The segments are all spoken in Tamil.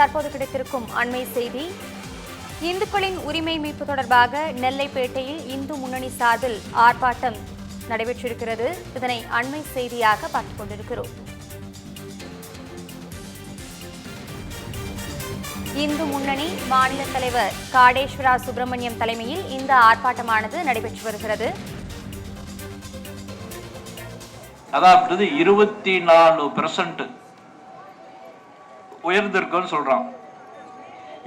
தற்போது கிடைத்திருக்கும் அண்மை செய்தி. இந்துக்களின் உரிமை மீட்பு தொடர்பாக நெல்லைப்பேட்டையில் இந்து முன்னணி சார்பில் ஆர்ப்பாட்டம் நடைபெற்றிருக்கிறது. இதனை அண்மை செய்தியாக பார்த்துக் கொண்டிருக்கிறோம். இந்து முன்னணி மாநில தலைவர் காடேஸ்வரா சுப்பிரமணியம் தலைமையில் இந்த ஆர்ப்பாட்டமானது நடைபெற்று வருகிறது. அதாவது இருபத்தி நாலு பெர்சன்ட் உயர்ந்திருக்குன்னு சொல்றான்.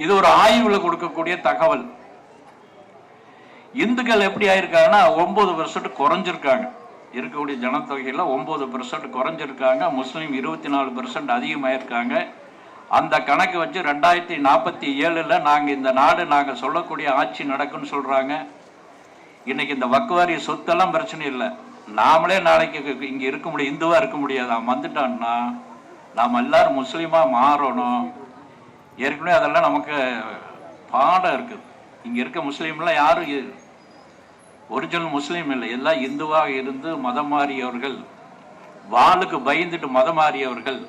இது ஒரு ஆய்வுல கொடுக்கக்கூடிய தகவல். இந்துக்கள் எப்படி ஆயிருக்காங்கன்னா ஒன்பது பெர்சன்ட் குறைஞ்சிருக்காங்க. இருக்கக்கூடிய ஜனத்தொகையில் ஒன்பது பெர்சன்ட் குறைஞ்சிருக்காங்க. முஸ்லீம் இருபத்தி நாலு பெர்சன்ட் அதிகமாயிருக்காங்க. அந்த கணக்கு வச்சு ரெண்டாயிரத்தி நாற்பத்தி ஏழில் நாங்கள் இந்த நாடு நாங்கள் சொல்லக்கூடிய ஆட்சி நடக்கும்னு சொல்கிறாங்க இன்னைக்கு இந்த வக்குவாரி சொத்தெல்லாம் பிரச்சனை இல்லை. நாமளே நாளைக்கு இங்கே இருக்க முடியும் இந்துவாக இருக்க முடியாது? அவன் வந்துட்டான்னா நாம் எல்லாரும் முஸ்லீமாக மாறணும். ஏற்கனவே அதெல்லாம் நமக்கு பாடம் இருக்குது இங்கே இருக்க முஸ்லீம்லாம் யாரும் ஒரிஜினல் முஸ்லீம் இல்லை. எல்லாம் இந்துவாக இருந்து மதம் மாறியவர்கள் வாளுக்கு பயந்துட்டு மதம் மாறியவர்கள்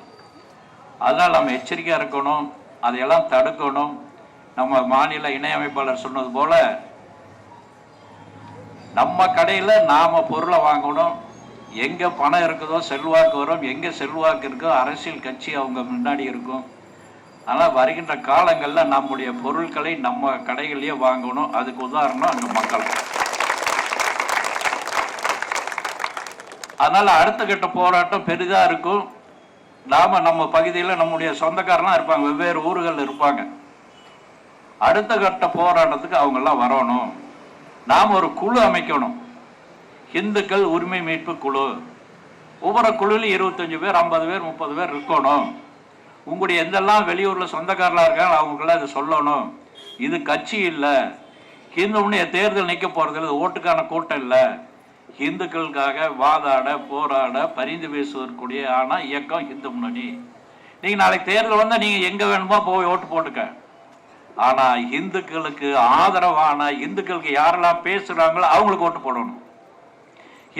அதனால் நம்ம எச்சரிக்கையாக இருக்கணும். அதையெல்லாம் தடுக்கணும். நம்ம மாநில இணையமைப்பாளர் சொன்னது போல நம்ம கடையில் நாம் பொருளை வாங்கணும். எங்கே பணம் இருக்குதோ செல்வாக்கு வரும் எங்கே செல்வாக்கு இருக்கோ அரசியல் கட்சி அவங்க முன்னாடி இருக்கும். ஆனால் வருகின்ற காலங்களில் நம்முடைய பொருட்களை நம்ம கடைகளிலேயே வாங்கணும். அதுக்கு உதாரணம் அங்கே மக்கள். அதனால் அடுத்த கட்ட போராட்டம் பெரிதாக இருக்கும். நாம் நம்ம பகுதியில் நம்முடைய சொந்தக்காரெலாம் இருப்பாங்க வெவ்வேறு ஊர்கள் இருப்பாங்க. அடுத்த கட்ட போராட்டத்துக்கு அவங்கெல்லாம் வரணும். நாம் ஒரு குழு அமைக்கணும். இந்துக்கள் உரிமை மீட்பு குழு. ஒவ்வொரு குழுவிலும் இருபத்தஞ்சு பேர் ஐம்பது பேர் முப்பது பேர் இருக்கணும். உங்களுடைய எந்தெல்லாம் வெளியூரில் சொந்தக்காரலாக இருக்காங்க அவங்களுக்கெல்லாம் இதை சொல்லணும். இது கட்சி இல்லை. ஹிந்து உன்னைய தேர்தல் நிற்க போகிறது இல்லை ஓட்டுக்கான கூட்டம் இல்லை. ஹிந்துக்களுக்காக வாதாட போராட பரிந்து பேசுவதற்குரிய ஆனால் இயக்கம் இந்து முன்னணி. நீங்கள் நாளைக்கு தேர்தல் வந்தால் நீங்கள் எங்கே வேணுமோ போய் ஓட்டு போட்டுக்க. ஆனால் இந்துக்களுக்கு ஆதரவான இந்துக்களுக்கு யாரெல்லாம் பேசுகிறாங்களோ அவங்களுக்கு ஓட்டு போடணும்.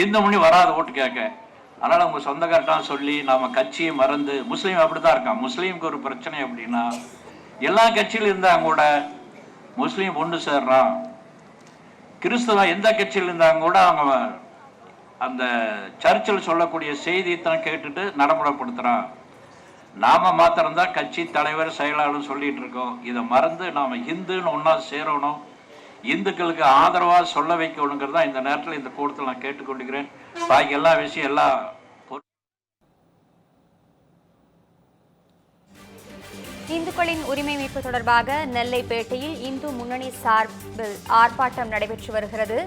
இந்து முன்னி வராது ஓட்டு கேட்க. அதனால உங்க சொந்தக்கார்ட்டான் சொல்லி நாம கட்சியை மறந்து முஸ்லீம் அப்படிதான் இருக்கான். முஸ்லீமுக்கு ஒரு பிரச்சனை அப்படின்னா எல்லா கட்சியிலும் இருந்தாங்க கூட முஸ்லீம் ஒன்று சேர்றான். கிறிஸ்தவன் எந்த கட்சியில் இருந்தாங்க கூட அவங்க அந்த சர்ச்சில் சொல்லக்கூடிய செய்தியத்தான் கேட்டுட்டு நடைமுறைப்படுத்துறான். நாம மாத்திரம்தான் கட்சி தலைவர் செயலாளர் சொல்லிட்டு இருக்கோம். இதை மறந்து நாம ஹிந்துன்னு ஒன்னா சேரணும். இந்துக்களுக்கு ஆதரவாக சொல்ல வைக்கணுங்கிறதா இந்த நேரத்தில் இந்த கூட்டத்தில் நான் கேட்டுக்கொண்டுக்கிறேன் பாக்கி எல்லா விஷயம் எல்லா இந்துக்களின் உரிமை மீட்பு தொடர்பாக நெல்லைப்பேட்டையில் இந்து முன்னணி சார்பில் ஆர்ப்பாட்டம் நடைபெற்று வருகிறது.